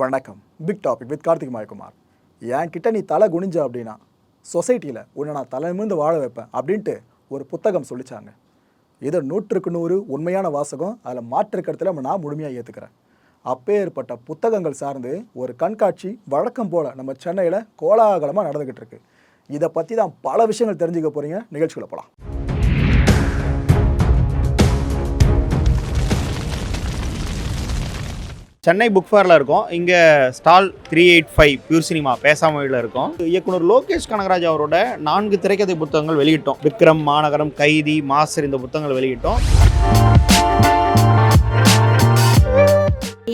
வணக்கம். Big topic with Karthik Mayakumar. என்கிட்ட நீ தலை குனிஞ்ச அப்படின்னா சொசைட்டியில் உன்னை நான் தலைமிருந்து வாழ வைப்பேன் அப்படின்ட்டு ஒரு புத்தகம் சொல்லிச்சாங்க. இதை நூற்றுக்கு நூறு உண்மையான வாசகம் அதில் மாற்று கருத்தில் நான் முழுமையாக ஏற்றுக்கிறேன் அப்பேற்பட்ட புத்தகங்கள் சார்ந்து ஒரு கண்காட்சி வழக்கம் போல் நம்ம சென்னையில் கோலாகலமாக நடந்துக்கிட்டு இருக்கு. இதை பற்றி தான் பல விஷயங்கள் தெரிஞ்சுக்க போகிறீங்க நிகழ்ச்சிகளை போகலாம் சென்னை புக் ஃபேரில் இருக்கோம். இங்கே stall three eight five pure cinema பேசாமொழியில் இருக்கோம். இயக்குனர் லோகேஷ் கனகராஜ் அவரோட நான்கு திரைக்கதை புத்தகங்கள் வெளியிட்டோம். விக்ரம் மாநகரம் கைதி மாஸ்டர் இந்த புத்தகங்கள் வெளியிட்டோம்.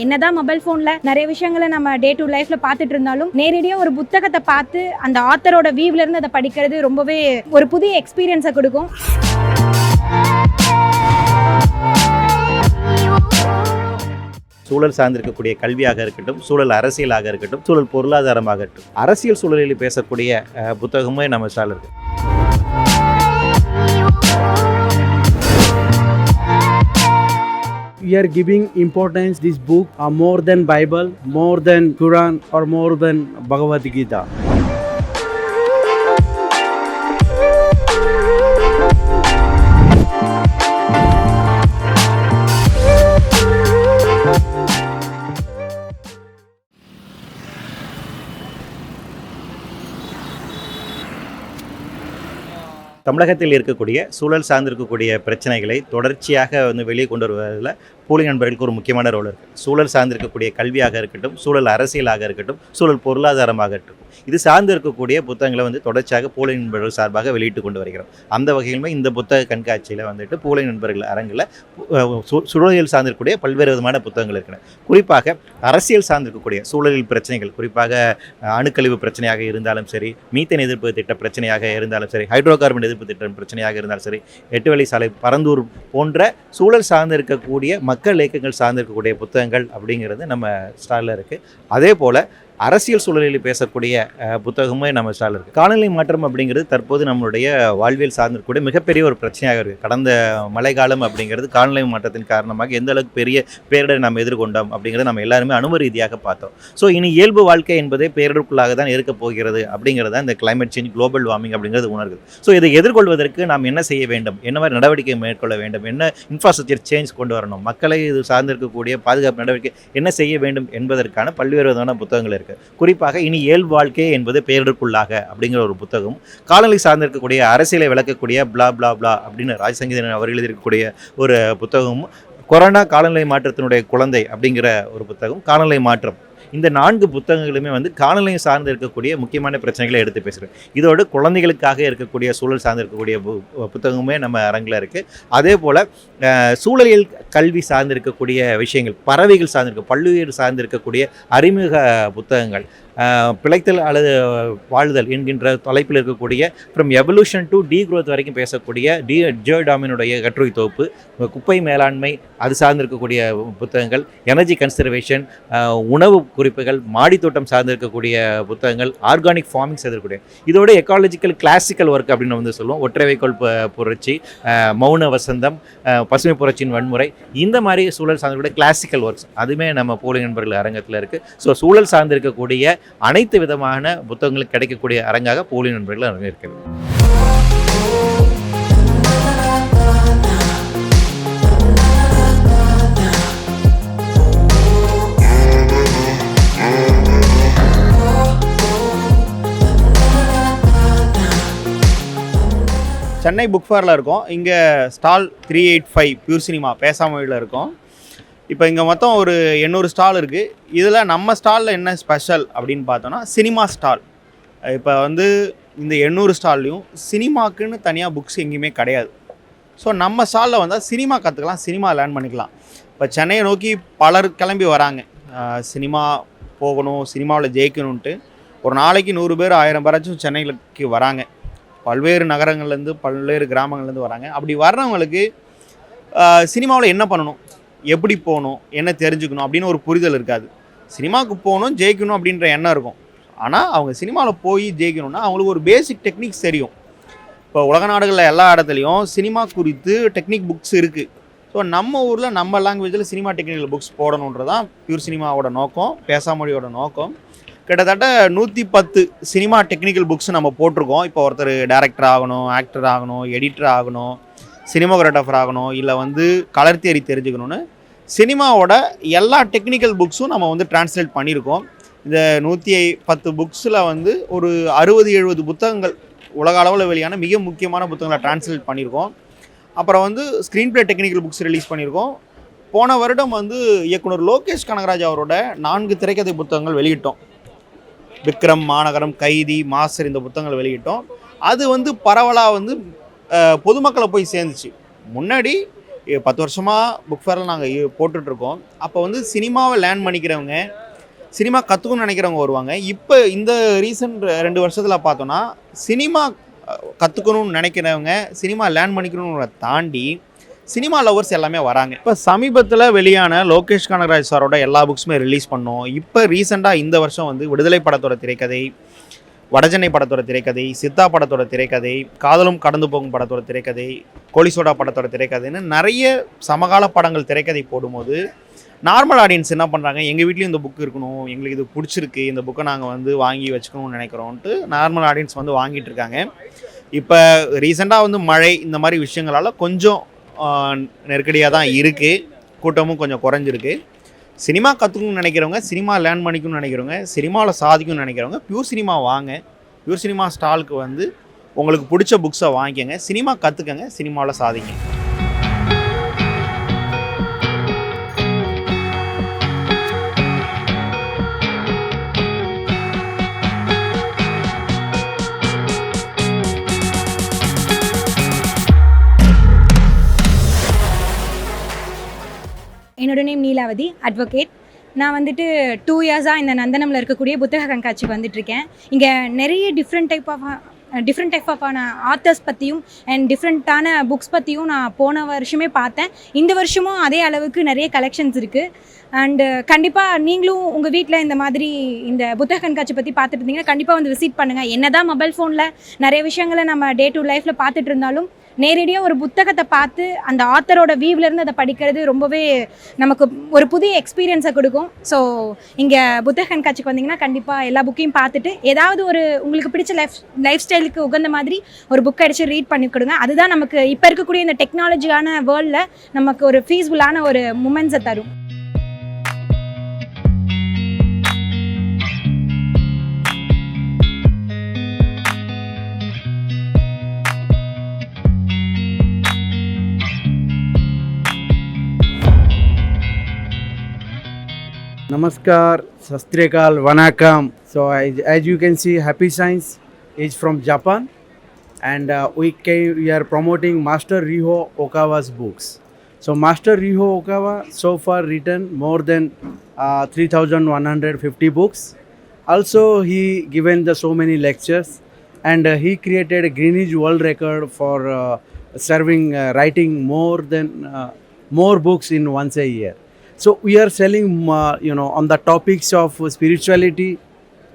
என்னதான் மொபைல் ஃபோனில் நிறைய விஷயங்களை நம்ம டே டு லைஃப்பில் பார்த்துட்டு இருந்தாலும் நேரடியாக ஒரு புத்தகத்தை பார்த்து அந்த ஆத்தரோட வியூவிலிருந்து அதை படிக்கிறது ரொம்பவே ஒரு புதிய எக்ஸ்பீரியன்ஸை கொடுக்கும். சூழல் சார்ந்திருக்கக்கூடிய கல்வியாக இருக்கட்டும் சூழல் அரசியலாக இருக்கட்டும் சூழல் பொருளாதாரமாக இருக்கட்டும். அரசியல் சூழலில் பேசக்கூடிய புத்தகமே நம்ம ஸ்டால் இருக்கு. We are giving importance this book uh, more than bible more than quran or more than bhagavad gita. தமிழகத்தில் இருக்கக்கூடிய சூழல் சார்ந்திருக்கக்கூடிய பிரச்சனைகளை தொடர்ச்சியாக வந்து வெளியே கொண்டு வருவதில் போலி நண்பர்களுக்கு ஒரு முக்கியமான ரோல் இருக்குது சூழல் சார்ந்திருக்கக்கூடிய கல்வியாக இருக்கட்டும் சூழல் அரசியலாக இருக்கட்டும் சூழல் பொருளாதாரமாக இருக்கட்டும். இது சார்ந்து இருக்கக்கூடிய புத்தகங்களை வந்து தொடர்ச்சியாக போலி நண்பர்கள் சார்பாக வெளியிட்டு கொண்டு வருகிறோம். அந்த வகையிலுமே இந்த புத்தக கண்காட்சியில் வந்துட்டு போலி நண்பர்கள் அரங்கில் சூழலியல் சார்ந்திருக்கக்கூடிய பல்வேறு விதமான புத்தகங்கள் இருக்கின்றன. குறிப்பாக அரசியல் சார்ந்திருக்கக்கூடிய சூழலில் பிரச்சனைகள் குறிப்பாக அணுக்கழிவு பிரச்சனையாக இருந்தாலும் சரி மீத்தன் எதிர்ப்பு திட்ட பிரச்சனையாக இருந்தாலும் சரி ஹைட்ரோ கார்பன் எதிர்ப்பு திட்டம் பிரச்சனையாக இருந்தாலும் சரி எட்டு வழி சாலை பரந்தூர் போன்ற சூழல் சார்ந்து இருக்கக்கூடிய மக்கள் இயக்கங்கள் சார்ந்திருக்கக்கூடிய புத்தகங்கள் அப்படிங்கிறது நம்ம ஸ்டாலில் இருக்குது. அதே போல் அரசியல் சூழலில் பேசக்கூடிய புத்தகமே நம்ம ஸ்டாலில் இருக்குது காலநிலை மாற்றம் அப்படிங்கிறது தற்போது நம்மளுடைய வாழ்வியல் சார்ந்திருக்கக்கூடிய மிகப்பெரிய ஒரு பிரச்சனையாக இருக்குது கடந்த மழைக்காலம் அப்படிங்கிறது காலநிலை மாற்றத்தின் காரணமாக எந்த அளவுக்கு பெரிய பேரிடர் நாம் எதிர்கொண்டோம் அப்படிங்கிறத நம்ம எல்லாருமே அனுபவ ரீதியாக பார்த்தோம். ஸோ இனி இயல்பு வாழ்க்கை என்பதே பேரிடருக்குள்ளாக தான் இருக்க போகிறது அப்படிங்கிறது தான் இந்த கிளைமேட் சேஞ்ச் குளோபல் வார்மிங் அப்படிங்கிறது உணர்குது ஸோ இதை எதிர்கொள்வதற்கு நாம் என்ன செய்ய வேண்டும்? என்ன மாதிரி நடவடிக்கை மேற்கொள்ள வேண்டும்? என்ன இன்ஃப்ராஸ்ட்ரக்சர் சேஞ்ச் கொண்டு வரணும்? மக்களை இது சார்ந்திருக்கக்கூடிய பாதுகாப்பு நடவடிக்கை என்ன செய்ய வேண்டும் என்பதற்கான பல்வேறு விதமான புத்தகங்கள் இருக்குது குறிப்பாக இனி இயல்பு வாழ்க்கை என்பது பேரிடருக்குள்ளாக அப்படிங்கிற ஒரு புத்தகம். காலநிலை சார்ந்திருக்கக்கூடிய அரசியலை விளக்கக்கூடிய பிளா பிளா பிளா அப்படின்னு ராஜசங்கீதன் அவர் எழுதியிருக்கக்கூடிய ஒரு புத்தகம் கொரோனா காலநிலை மாற்றத்தினுடைய குழந்தை அப்படிங்கிற ஒரு புத்தகம் காலநிலை மாற்றம் இந்த நான்கு புத்தகங்களுமே வந்து காலநிலை சார்ந்து இருக்கக்கூடிய முக்கியமான பிரச்சனைகளை எடுத்து பேசுகிறேன் இதோடு குழந்தைகளுக்காக இருக்கக்கூடிய சூழல் சார்ந்து இருக்கக்கூடிய பு- புத்தகமே நம்ம அரங்கில் இருக்குது அதே போல் சூழலியல் கல்வி சார்ந்து இருக்கக்கூடிய விஷயங்கள் பறவைகள் சார்ந்திருக்க பல்லுயிர் சார்ந்து இருக்கக்கூடிய அறிமுக புத்தகங்கள் பிழைத்தல் அல்லது வாழ்தல் என்கின்ற தலைப்பில் இருக்கக்கூடிய from evolution to degrowth வரைக்கும் பேசக்கூடிய டி ஜோடாமினுடைய கட்டுரை தொகுப்பு குப்பை மேலாண்மை அது சார்ந்திருக்கக்கூடிய புத்தகங்கள் எனர்ஜி கன்சர்வேஷன் உணவு குறிப்புகள் மாடித்தோட்டம் சார்ந்திருக்கக்கூடிய புத்தகங்கள் ஆர்கானிக் ஃபார்மிங் இருக்கக்கூடிய. இதோட எக்காலஜிக்கல் கிளாசிக்கல் ஒர்க் அப்படின்னு வந்து சொல்லுவோம். ஒற்றை வைக்கோல் புரட்சி மௌன வசந்தம் பசுமை புரட்சியின் வன்முறை இந்த மாதிரி சூழல் சார்ந்திருக்கக்கூடிய கிளாசிக்கல் ஒர்க்ஸ் அதுவுமே நம்ம போலி நண்பர்கள் அரங்கத்தில் இருக்குது ஸோ சூழல் சார்ந்திருக்கக்கூடிய அனைத்து விதமான புத்தகங்களுக்கு கிடைக்கக்கூடிய அரங்காக போலி நண்பர்கள் அரங்கம் இருக்கிறது. சென்னை புக் ஃபேரில் இருக்கோம். இங்கே stall three eight five pure cinema பேசாமொழியில் இருக்கோம். இப்போ இங்கே மொத்தம் ஒரு எண்ணூறு ஸ்டால் இருக்குது இதில் நம்ம ஸ்டாலில் என்ன ஸ்பெஷல் அப்படின்னு பார்த்தோன்னா சினிமா ஸ்டால். இப்போ வந்து இந்த எண்ணூறு ஸ்டால்லையும் சினிமாக்குன்னு தனியாக புக்ஸ் எங்கேயுமே கிடையாது. ஸோ நம்ம ஸ்டாலில் வந்தால் சினிமா கற்றுக்கலாம் சினிமா லேர்ன் பண்ணிக்கலாம். இப்போ சென்னையை நோக்கி பலர் கிளம்பி வராங்க. சினிமா போகணும் சினிமாவில் ஜெயிக்கணுன்ட்டு ஒரு நாளைக்கு நூறு பேர் ஆயிரம் பேராச்சும் சென்னைக்கு வராங்க. பல்வேறு நகரங்கள்லேருந்து பல்வேறு கிராமங்கள்லேருந்து வராங்க. அப்படி வர்றவங்களுக்கு சினிமாவில் என்ன பண்ணணும்? எப்படி போகணும் என்ன தெரிஞ்சுக்கணும் அப்படின்னு ஒரு புரிதல் இருக்காது. சினிமாவுக்கு போகணும் ஜெயிக்கணும் அப்படின்ற எண்ணம் இருக்கும். ஆனால் அவங்க சினிமாவில் போய் ஜெயிக்கணும்னா அவங்களுக்கு ஒரு பேசிக் டெக்னிக்ஸ் தெரியும். இப்போ உலக நாடுகளில் எல்லா இடத்துலையும் சினிமா குறித்து டெக்னிக் புக்ஸ் இருக்குது ஸோ நம்ம ஊரில் நம்ம லாங்குவேஜில் சினிமா டெக்னிக்கல் புக்ஸ் போடணுன்றதான் பியூர் சினிமாவோட நோக்கம் பேசாமொழியோட நோக்கம். கிட்டத்தட்ட நூற்றி பத்து சினிமா டெக்னிக்கல் புக்ஸ் நம்ம போட்டிருக்கோம். இப்போ ஒருத்தர் டேரக்டர் ஆகணும் ஆக்டர் ஆகணும் எடிட்டர் ஆகணும். சினிமோகிராஃபர் ஆகணும் இல்லை வந்து கலர் தியரி தெரிஞ்சுக்கணும்னு சினிமாவோட எல்லா டெக்னிக்கல் புக்ஸும் நம்ம வந்து டிரான்ஸ்லேட் பண்ணியிருக்கோம். இந்த நூற்றி பத்து புக்ஸில் வந்து ஒரு அறுபது எழுபது புத்தகங்கள் உலக அளவில் வெளியான மிக முக்கியமான புத்தகங்களை டிரான்ஸ்லேட் பண்ணியிருக்கோம். அப்புறம் வந்து screenplay technical books release பண்ணியிருக்கோம். போன வருடம் வந்து இயக்குனர் லோகேஷ் கனகராஜ் அவரோட நான்கு திரைக்கதை புத்தகங்கள் வெளியிட்டோம். விக்ரம் மாநகரம் கைதி மாஸ்டர் இந்த புத்தகங்கள் வெளியிட்டோம். அது வந்து பரவலாக வந்து பொதுமக்களை போய் சேர்ந்துச்சு. முன்னாடி பத்து வருஷமாக புக் ஃபேரில் நாங்கள் போட்டுட்ருக்கோம். அப்போ வந்து சினிமாவை லேர்ன் பண்ணிக்கிறவங்க சினிமா கற்றுக்கணும்னு நினைக்கிறவங்க வருவாங்க. இப்போ இந்த ரீசன்ட் ரெண்டு வருஷத்தில் பார்த்தோன்னா சினிமா கற்றுக்கணும்னு நினைக்கிறவங்க சினிமா லேர்ன் பண்ணிக்கணும்னு தாண்டி சினிமா லவர்ஸ் எல்லாமே வராங்க. இப்போ சமீபத்தில் வெளியான லோகேஷ் கனகராஜ் சாரோட எல்லா புக்ஸுமே ரிலீஸ் பண்ணோம். இப்போ ரீசெண்டாக இந்த வருஷம் வந்து விடுதலை படத்தோட திரைக்கதை வடஜென்னை படத்தோட திரைக்கதை சித்தா படத்தோட திரைக்கதை காதலும் கடந்து போகும் படத்தோட திரைக்கதை கோலிசோடா படத்தோட திரைக்கதைன்னு நிறைய சமகால படங்கள் திரைக்கதை போடும்போது நார்மல் ஆடியன்ஸ் என்ன பண்ணுறாங்க எங்கள் வீட்லேயும் இந்த புக் இருக்கணும் எங்களுக்கு இது பிடிச்சிருக்கு இந்த புக்கை நாங்கள் வந்து வாங்கி வச்சுக்கணும்னு நினைக்கிறோன்ட்டு நார்மல் ஆடியன்ஸ் வந்து வாங்கிட்டு இருக்காங்க. இப்போ ரீசெண்டாக வந்து மழை இந்த மாதிரி விஷயங்களால் கொஞ்சம் நெருக்கடியாக தான் இருக்குது கூட்டமும் கொஞ்சம் குறைஞ்சிருக்கு. சினிமா கற்றுக்கணும்னு நினைக்கிறவங்க சினிமா லேர்ன் பண்ணிக்கணும்னு நினைக்கிறவங்க சினிமாவில் சாதிக்கணும்னு நினைக்கிறவங்க பியூர் சினிமா வாங்க. பியூர் சினிமா ஸ்டாலுக்கு வந்து உங்களுக்கு பிடிச்ச புக்ஸை வாங்கிக்கங்க. சினிமா கற்றுக்கங்க சினிமாவில் சாதிங்க. என்னோட நேம் நீலாவதி அட்வொகேட் நான் வந்துட்டு டூ இயர்ஸாக இந்த நந்தனமில் இருக்கக்கூடிய புத்தக கண்காட்சிக்கு வந்துட்டுருக்கேன். இங்கே நிறைய different type of different type ஆஃபான authors பற்றியும் அண்ட் டிஃப்ரெண்ட்டான புக்ஸ் பற்றியும் நான் போன வருஷமே பார்த்தேன். இந்த வருஷமும் அதே அளவுக்கு நிறைய கலெக்ஷன்ஸ் இருக்குது அண்டு கண்டிப்பாக நீங்களும் உங்கள் வீட்டில் இந்த மாதிரி இந்த புத்தக கண்காட்சி பற்றி பார்த்துட்டு இருந்தீங்கன்னா கண்டிப்பாக வந்து விசிட் பண்ணுங்கள் என்ன தான் மொபைல் ஃபோனில் நிறைய விஷயங்களை நம்ம டே டு லைஃப்பில் பார்த்துட்டு இருந்தாலும் நேரடியாக ஒரு புத்தகத்தை பார்த்து அந்த ஆத்தரோட வியூவிலேருந்து அதை படிக்கிறது ரொம்பவே நமக்கு ஒரு புதிய எக்ஸ்பீரியன்ஸை கொடுக்கும். ஸோ இங்கே புத்தக கண்காட்சிக்கு வந்தீங்கன்னா கண்டிப்பாக எல்லா புக்கையும் பார்த்துட்டு ஏதாவது ஒரு உங்களுக்கு பிடிச்ச லைஃப் லைஃப் ஸ்டைலுக்கு உகந்த மாதிரி ஒரு புக் அடித்து ரீட் பண்ணி கொடுங்க. அதுதான் நமக்கு இப்போ இருக்கக்கூடிய இந்த டெக்னாலஜியான வேர்ல்டில் நமக்கு ஒரு ஃபீஸ்ஃபுல்லான ஒரு மூமெண்ட்ஸை தரும். Namaskar, Sastrikal, Vanakam. So as, you can see, Happy Science is from Japan, and uh, we came, we are promoting Master Riho Okawa's books. So Master Riho Okawa so far written more than uh, 3,150 books. Also, he given the so many lectures, and uh, he created a Greenwich World Record for uh, serving uh, writing more than uh, more books in once a year. So we are selling, uh, you know, on the topics of spirituality,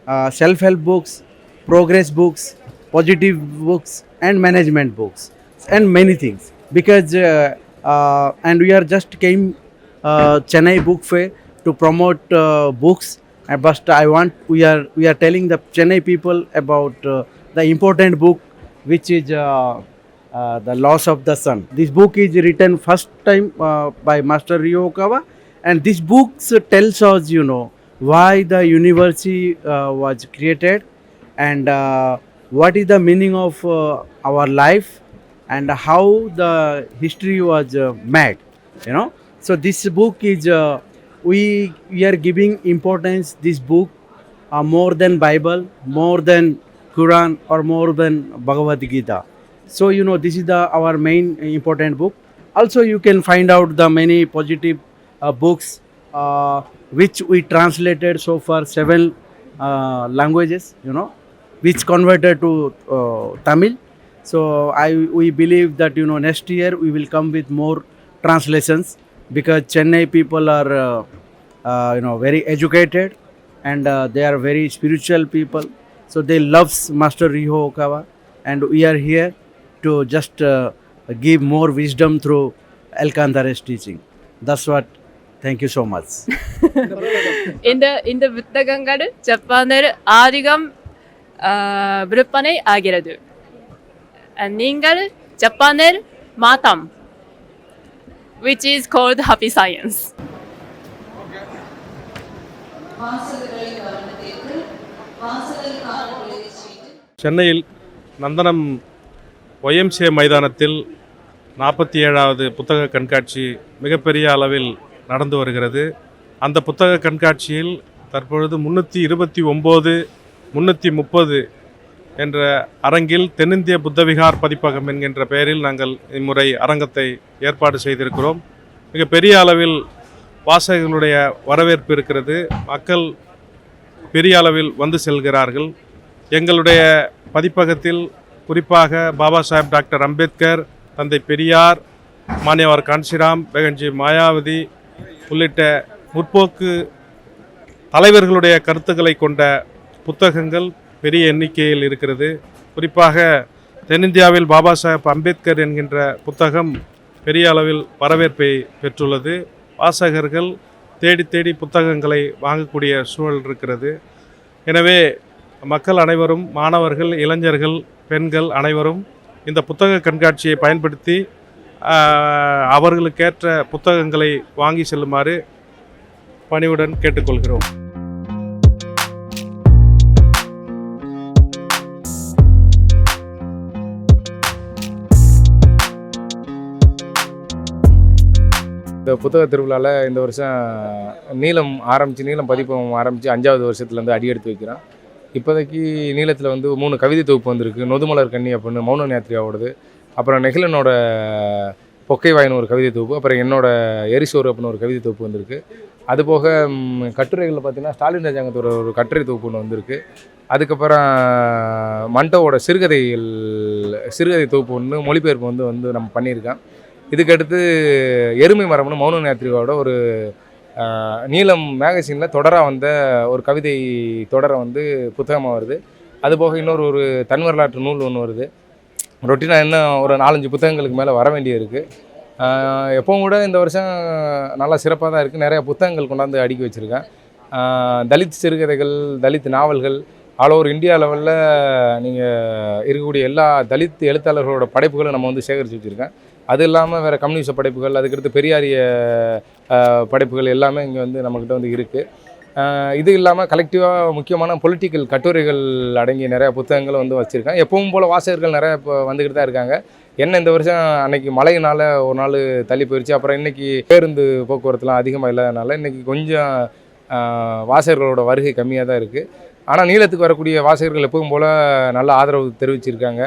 uh, self-help books, progress books, positive books, and management books, and many things. Because uh, uh, and we are just came uh, Chennai Book Fair to promote uh, books. Uh, But I want we are we are telling the Chennai people about uh, the important book, which is. Uh, uh, the loss of the sun. This book is written first time uh, by Master Ryo Okawa, and this book tells us, you know, why the university uh, was created, and uh, what is the meaning of uh, our life, and how the history was made. You know, so this book is we we are giving importance this book uh, more than Bible, more than Quran, or more than Bhagavad Gita so you know this is the our main important book also you can find out the many positive books uh, which we translated so far seven uh, languages you know which converted to uh, tamil so i we believe that you know next year we will come with more translations because chennai people are uh, uh, you know very educated and uh, they are very spiritual people so they loves master riho okawa and we are here to just uh, give more wisdom through Alcantara teaching. That's what. Thank you so much. இந்த இந்த புத்தகங்கள் ஜப்பானில் அதிகம் ஆஹ், விற்பனை ஆகிறது நீங்கள் ஜப்பானில் மாதம் which is called happy science சென்னையில் நந்தனம் ஒய்எம்சிஏ மைதானத்தில் நாற்பத்தி ஏழாவது புத்தக கண்காட்சி மிகப்பெரிய அளவில் நடந்து வருகிறது. அந்த புத்தக கண்காட்சியில் தற்பொழுது முன்னூற்றி இருபத்தி ஒம்பது முன்னூற்றி முப்பது என்ற அரங்கில் தென்னிந்திய புத்தவிகார் பதிப்பகம் என்கின்ற பெயரில் நாங்கள் இம்முறை அரங்கத்தை ஏற்பாடு செய்திருக்கிறோம். மிக பெரிய அளவில் வாசகர்களுடைய வரவேற்பு இருக்கிறது. மக்கள் பெரிய அளவில் வந்து செல்கிறார்கள். எங்களுடைய பதிப்பகத்தில் குறிப்பாக பாபா சாஹேப் டாக்டர் அம்பேத்கர் தந்தை பெரியார் மானியவர் கான்சிராம் பெகன்ஜி மாயாவதி உள்ளிட்ட முற்போக்கு தலைவர்களுடைய கருத்துக்களை கொண்ட புத்தகங்கள் பெரிய எண்ணிக்கையில் இருக்கிறது. குறிப்பாக தென்னிந்தியாவில் பாபா சாஹேப் அம்பேத்கர் என்கின்ற புத்தகம் பெரிய அளவில் வரவேற்பை பெற்றுள்ளது. வாசகர்கள் தேடி தேடி புத்தகங்களை வாங்கக்கூடிய சூழல் இருக்கிறது. எனவே மக்கள் அனைவரும் மாணவர்கள் இளைஞர்கள் பெண்கள் அனைவரும் இந்த புத்தக கண்காட்சியை பயன்படுத்தி அவர்களுக்கேற்ற புத்தகங்களை வாங்கி செல்லுமாறு பணிவுடன் கேட்டுக்கொள்கிறோம். இந்த புத்தக திருவிழாவில் இந்த வருஷம் நீளம் ஆரம்பித்து நீளம் பதிப்பகம் ஆரம்பித்து அஞ்சாவது வருஷத்துலேருந்து அடி எடுத்து வைக்கிறோம். இப்போதைக்கு நீளத்தில் வந்து மூணு கவிதை தொகுப்பு வந்திருக்கு. நொதுமலர் கன்னி அப்படின்னு மௌன யாத்திரியாவோடது அப்புறம் நெகிலனோட பொக்கை வாயின்னு ஒரு கவிதை தொகுப்பு அப்புறம் என்னோட எரிசோறு அப்படின்னு ஒரு கவிதை தொகுப்பு வந்திருக்கு. அது போக கட்டுரைகளில் பார்த்தீங்கன்னா ஸ்டாலின் ராஜாங்கத்தோட ஒரு கட்டுரை தொகுப்பு ஒன்று வந்திருக்கு. அதுக்கப்புறம் மண்டோவோட சிறுகதைகள் சிறுகதை தொகுப்பு ஒன்று மொழிபெயர்ப்பு வந்து வந்து நம்ம பண்ணியிருக்கோம். இதுக்கடுத்து எருமை மரம்னு மௌன யாத்திரிகாவோட ஒரு நீலம் மேகசினில் தொடராக வந்த ஒரு கவிதை தொடரை வந்து புத்தகமாக வருது. அதுபோக இன்னொரு ஒரு தன் வரலாற்று நூல் ஒன்று வருது. ரொட்டீனாக இன்னும் ஒரு நாலஞ்சு புத்தகங்களுக்கு மேலே வர வேண்டியிருக்கு. எப்பவும் கூட இந்த வருஷம் நல்லா சிறப்பாக தான் இருக்குது நிறையா புத்தகங்கள் கொண்டாந்து அடுக்கி வச்சுருக்கேன். தலித் சிறுகதைகள் தலித் நாவல்கள் ஆல் ஓவர் இந்தியா லெவலில் நீங்கள் இருக்கக்கூடிய எல்லா தலித் எழுத்தாளர்களோட படைப்புகளும் நம்ம வந்து சேகரித்து வச்சுருக்கேன். அது இல்லாமல் வேறு கம்யூனிச படைப்புகள் அதுக்கடுத்து பெரியாரிய படைப்புகள் எல்லாமே இங்கே வந்து நம்மக்கிட்ட வந்து இருக்குது இது இல்லாமல் கலெக்டிவாக முக்கியமான பொலிட்டிக்கல் கட்டுரைகள் அடங்கிய நிறைய புத்தகங்களும் வந்து வச்சுருக்கேன் எப்பவும் போல் வாசகர்கள் நிறைய இப்போ வந்துக்கிட்டு தான் இருக்காங்க. என்ன இந்த வருஷம்? அன்னைக்கு மழையினால ஒரு நாள் தள்ளி போயிடுச்சு அப்புறம் இன்றைக்கி பேருந்து போக்குவரத்துலாம் அதிகமாக இல்லாதனால இன்றைக்கி கொஞ்சம் வாசகர்களோட வருகை கம்மியாக தான் இருக்குது ஆனால் நீளத்துக்கு வரக்கூடிய வாசகர்கள் எப்பவும் போல் நல்ல ஆதரவு தெரிவிச்சிருக்காங்க.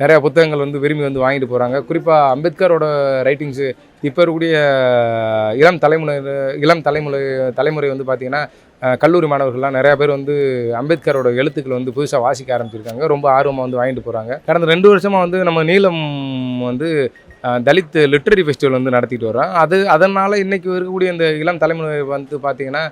நிறைய புத்தகங்கள் வந்து விரும்பி வந்து வாங்கிட்டு போகிறாங்க குறிப்பாக அம்பேத்கரோட ரைட்டிங்ஸு இப்போ இருக்கக்கூடிய இளம் தலைமுறை இளம் தலைமுறை தலைமுறை வந்து பார்த்திங்கன்னா கல்லூரி மாணவர்கள்லாம் நிறையா பேர் வந்து அம்பேத்கரோட எழுத்துக்கள் வந்து புதுசாக வாசிக்க ஆரம்பிச்சிருக்காங்க. ரொம்ப ஆர்வமாக வந்து வாங்கிட்டு போகிறாங்க கடந்த ரெண்டு வருஷமாக வந்து நம்ம நீலம் வந்து தலித் லிட்ரரி ஃபெஸ்டிவல் வந்து நடத்திட்டு வரோம் அது அதனால் இன்றைக்கி இருக்கக்கூடிய இந்த இளம் தலைமுறை வந்து பார்த்திங்கன்னா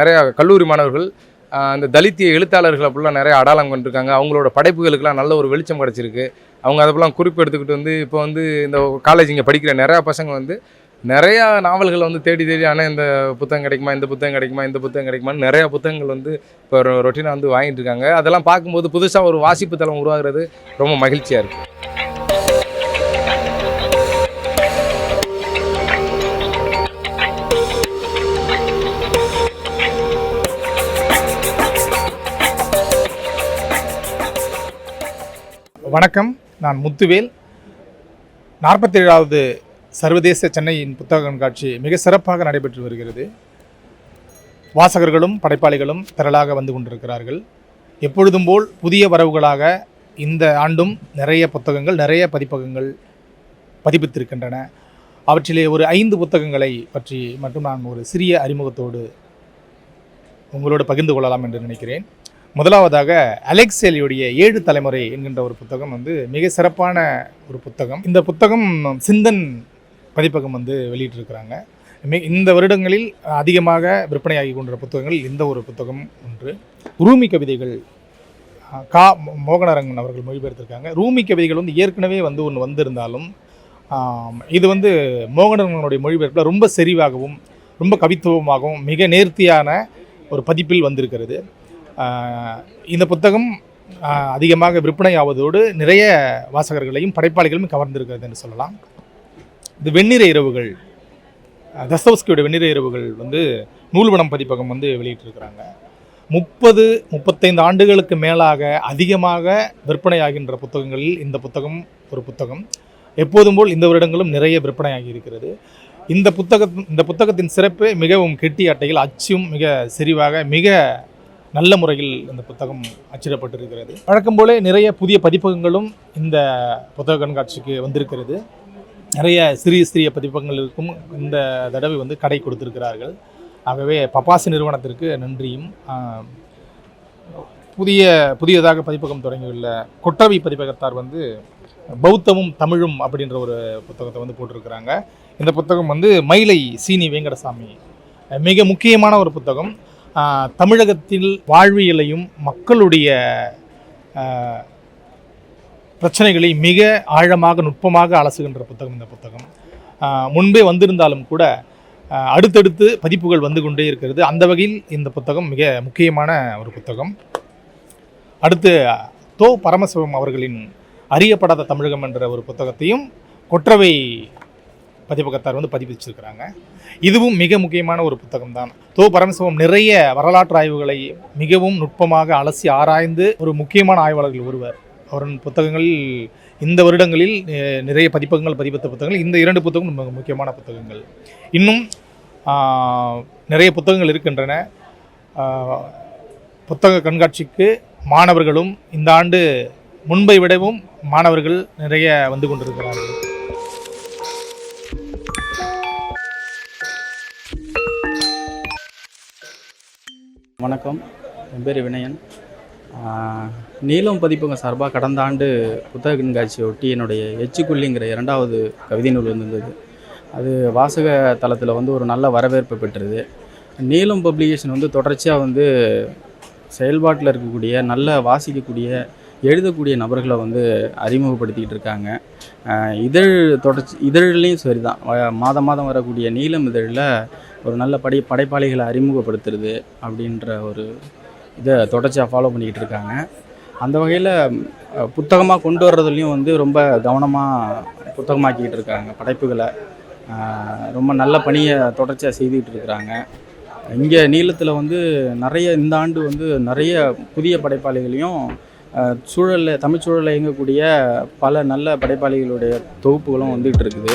நிறையா கல்லூரி மாணவர்கள் அந்த தலித்திய எழுத்தாளர்கள் அப்படிலாம் நிறைய அடாலம் கொண்டிருக்காங்க. அவங்களோட படைப்புகளுக்கெல்லாம் நல்ல ஒரு வெளிச்சம் கிடச்சிருக்கு. அவங்க அதெல்லாம் குறிப்பு எடுத்துக்கிட்டு வந்து இப்போ வந்து இந்த காலேஜ் இங்கே படிக்கிற நிறையா பசங்க வந்து நிறையா நாவல்களை வந்து தேடி தேடி ஆனால் இந்த புத்தகம் கிடைக்குமா? இந்த புத்தகம் கிடைக்குமா? இந்த புத்தகம் கிடைக்குமான்னு நிறையா புத்தகங்கள் வந்து இப்போ ரொட்டீனாக வந்து வாங்கிட்டு இருக்காங்க. அதெல்லாம் பார்க்கும்போது புதுசாக ஒரு வாசிப்பு தளம் உருவாகிறது ரொம்ப மகிழ்ச்சியாக இருக்குது வணக்கம். நான் முத்துவேல். நாற்பத்தேழாவது சர்வதேச சென்னையின் புத்தக கண்காட்சி மிக சிறப்பாக நடைபெற்று வருகிறது. வாசகர்களும் படைப்பாளிகளும் திரளாக வந்து கொண்டிருக்கிறார்கள். எப்பொழுதும் போல் புதிய வரவுகளாக இந்த ஆண்டும் நிறைய புத்தகங்கள் நிறைய பதிப்பகங்கள் பதிப்பித்திருக்கின்றன. அவற்றிலே ஒரு ஐந்து புத்தகங்களை பற்றி மட்டும் நான் ஒரு சிறிய அறிமுகத்தோடு உங்களோடு பகிர்ந்து கொள்ளலாம் என்று நினைக்கிறேன். முதலாவதாக அலெக்சேலியுடைய ஏழு தலைமுறை என்கின்ற ஒரு புத்தகம் வந்து மிக சிறப்பான ஒரு புத்தகம். இந்த புத்தகம் சிந்தன் பதிப்பகம் வந்து வெளியிட்டிருக்கிறாங்க. இந்த வருடங்களில் அதிகமாக விற்பனையாகி கொண்ட புத்தகங்கள் இந்த ஒரு புத்தகம் ஒன்று. ரூமி கவிதைகள் கா மோகனரங்கன் அவர்கள் மொழிபெயர்த்திருக்காங்க. ரூமி கவிதைகள் வந்து ஏற்கனவே வந்து ஒன்று வந்திருந்தாலும் இது வந்து மோகனரங்கனுடைய மொழிபெயர்ப்பில் ரொம்ப செறிவாகவும் ரொம்ப கவித்துவமாகவும் மிக நேர்த்தியான ஒரு பதிப்பில் வந்திருக்கிறது. இந்த புத்தகம் அதிகமாக விற்பனை ஆவதோடு நிறைய வாசகர்களையும் படைப்பாளிகளையும் கவர்ந்திருக்கிறது என்று சொல்லலாம். இது வெண்ணிற இரவுகள். அஹ், தஸ்தவஸ்கியோட வெண்ணிற இரவுகள் வந்து நூல்வனம் பதிப்பகம் வந்து வெளியிட்டிருக்கிறாங்க. முப்பது முப்பத்தைந்து ஆண்டுகளுக்கு மேலாக அதிகமாக விற்பனையாகின்ற புத்தகங்களில் இந்த புத்தகம் ஒரு புத்தகம். எப்போதும் போல் இந்த வருடங்களும் நிறைய விற்பனையாகி இருக்கிறது. இந்த புத்தக இந்த புத்தகத்தின் சிறப்பு மிகவும் கெட்டி அட்டையில் அச்சும் மிக செறிவாக மிக நல்ல முறையில் இந்த புத்தகம் அச்சிடப்பட்டிருக்கிறது. வழக்கம் போல நிறைய புதிய பதிப்பகங்களும் இந்த புத்தக கண்காட்சிக்கு வந்திருக்கிறது. நிறைய சிறிய சிறிய பதிப்பங்களுக்கும் இந்த தடவை வந்து கடை கொடுத்திருக்கிறார்கள். ஆகவே பப்பாசி நிறுவனத்திற்கு நன்றியும். புதிய புதியதாக பதிப்பகம் தொடங்கியுள்ள கொட்டவி பதிப்பகத்தார் வந்து பௌத்தமும் தமிழும் அப்படின்ற ஒரு புத்தகத்தை வந்து போட்டிருக்கிறாங்க. இந்த புத்தகம் வந்து மயிலை சீனி வேங்கடசாமி மிக முக்கியமான ஒரு புத்தகம். தமிழகத்தில் வாழ்வியலையும் மக்களுடைய பிரச்சனைகளை மிக ஆழமாக நுட்பமாக அலசுகின்ற புத்தகம் இந்த புத்தகம். முன்பே வந்திருந்தாலும் கூட அடுத்தடுத்து பதிப்புகள் வந்து கொண்டே இருக்கிறது. அந்த வகையில் இந்த புத்தகம் மிக முக்கியமான ஒரு புத்தகம். அடுத்து தோ பரமசிவம் அவர்களின் அறியப்படாத தமிழகம் என்ற ஒரு புத்தகத்தையும் கொற்றவை பதிப்பகத்தார் வந்து பதிப்பிச்சிருக்கிறாங்க. இதுவும் மிக முக்கியமான ஒரு புத்தகம் தான் தோ பரமசிவம் நிறைய வரலாற்று ஆய்வுகளை மிகவும் நுட்பமாக அலசி ஆராய்ந்து ஒரு முக்கியமான ஆய்வாளர்கள் ஒருவர். அவரின் புத்தகங்களில் இந்த வருடங்களில் நிறைய பதிப்பகங்கள் பதிப்பித்த புத்தகங்கள் இந்த இரண்டு புத்தகங்களும் மிக முக்கியமான புத்தகங்கள். இன்னும் நிறைய புத்தகங்கள் இருக்கின்றன. புத்தக கண்காட்சிக்கு மாணவர்களும் இந்த ஆண்டு முன்பை விடவும் மாணவர்கள் நிறைய வந்து கொண்டிருக்கிறார்கள். வணக்கம். என் பேர் வினயன். நீலம் பதிப்பகம் சார்பாக கடந்த ஆண்டு புத்தக கண்காட்சியை ஒட்டி என்னுடைய எச்சுக்குள்ளிங்கிற இரண்டாவது கவிதை நூல் வந்திருந்தது. அது வாசக தளத்தில் வந்து ஒரு நல்ல வரவேற்பு பெற்றது. நீலம் பப்ளிகேஷன் வந்து தொடர்ச்சியாக வந்து செயல்பாட்டில் இருக்கக்கூடிய நல்ல வாசிக்கக்கூடிய எழுதக்கூடிய நபர்களை வந்து அறிமுகப்படுத்திக்கிட்டு இருக்காங்க. இதழ் தொடர்ச்சி இதழ்லையும் சரி தான் மாதம் மாதம் வரக்கூடிய நீலம் இதழில் ஒரு நல்ல படை படைப்பாளிகளை அறிமுகப்படுத்துறது அப்படின்ற ஒரு இதை தொடர்ச்சியாக ஃபாலோ பண்ணிக்கிட்டு இருக்காங்க. அந்த வகையில் புத்தகமாக கொண்டு வர்றதுலையும் வந்து ரொம்ப கவனமாக புத்தகமாக்கிட்டு இருக்காங்க படைப்புகளை. ரொம்ப நல்ல பணியை தொடர்ச்சியாக செய்துக்கிட்டு இருக்கிறாங்க. இங்கே நீளத்தில் வந்து நிறைய இந்த ஆண்டு வந்து நிறைய புதிய படைப்பாளிகளையும் சூழலில் தமிழ் சூழலில் இயங்கக்கூடிய பல நல்ல படைப்பாளிகளுடைய தொகுப்புகளும் வந்துகிட்டு இருக்குது.